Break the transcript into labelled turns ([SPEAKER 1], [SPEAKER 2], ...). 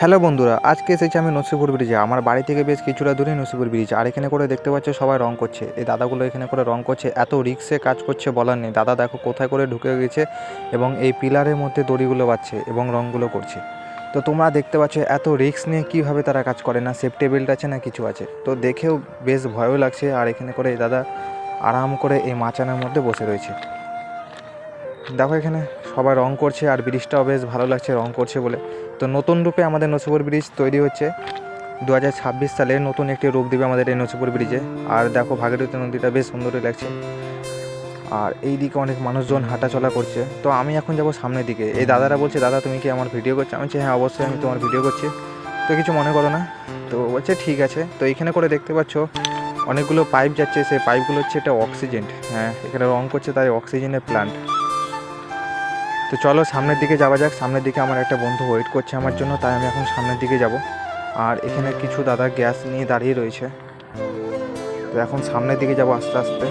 [SPEAKER 1] Hello বন্ধুরা, আজকে এসেছি আমি নসিপুর ব্রিজে আমার বাড়ি থেকে বেশ কিছুটা দূরে নসিপুর ব্রিজ আর এখানে করে দেখতে পাচ্ছ সবাই রং করছে। এই দাদাগুলো এখানে করে রং করছে। এত রিক্সে কাজ করছে বলার নেই। দাদা দেখো কোথায় করে ঢুকে গেছে এবং এই পিলারের মধ্যে দড়িগুলো বাচ্ছে এবং রংগুলো করছে। তো তোমরা দেখতে পাচ্ছ এত রিক্স নিয়ে কীভাবে তারা কাজ করে না? সেফটি বেল্ট আছে না কিছু আছে? তো দেখেও বেশ ভয়ও লাগছে। আর এখানে করে এই দাদা আরাম করে এই মাচানের মধ্যে বসে রয়েছে। দেখো এখানে সবাই রং করছে আর ব্রিজটাও বেশ ভালো লাগছে রং করছে বলে। তো নতুন রূপে আমাদের নসিপুর ব্রিজ তৈরি হচ্ছে। দু হাজার ছাব্বিশ সালে নতুন একটি রূপ দেবে আমাদের এই নসিপুর ব্রিজে। আর দেখো ভাগীরথী নদীটা বেশ সুন্দরই লাগছে। আর এই দিকে অনেক মানুষজন হাঁটাচলা করছে। তো আমি এখন যাব সামনের দিকে। এই দাদারা বলছে, দাদা, তুমি কি আমার ভিডিও করছ? আমি হ্যাঁ অবশ্যই আমি তোমার ভিডিও করছি। তো কিছু মনে করো না। তো বলছে, ঠিক আছে। তো এইখানে করে দেখতে পাচ্ছ, অনেকগুলো পাইপ যাচ্ছে। সেই পাইপগুলো হচ্ছে এটা অক্সিজেন। হ্যাঁ এখানে রং করছে তাই অক্সিজেনের প্ল্যান্ট তো চলো সামনের দিকে যাওয়া যাক। সামনের দিকে আমার একটা বন্ধু ওয়েট করছে আমার জন্য, তাই আমি এখন সামনের দিকে যাব। আর এখানে কিছু দাদা গ্যাস নিয়ে দাঁড়িয়ে রয়েছে। তো এখন সামনের দিকে যাব আস্তে আস্তে।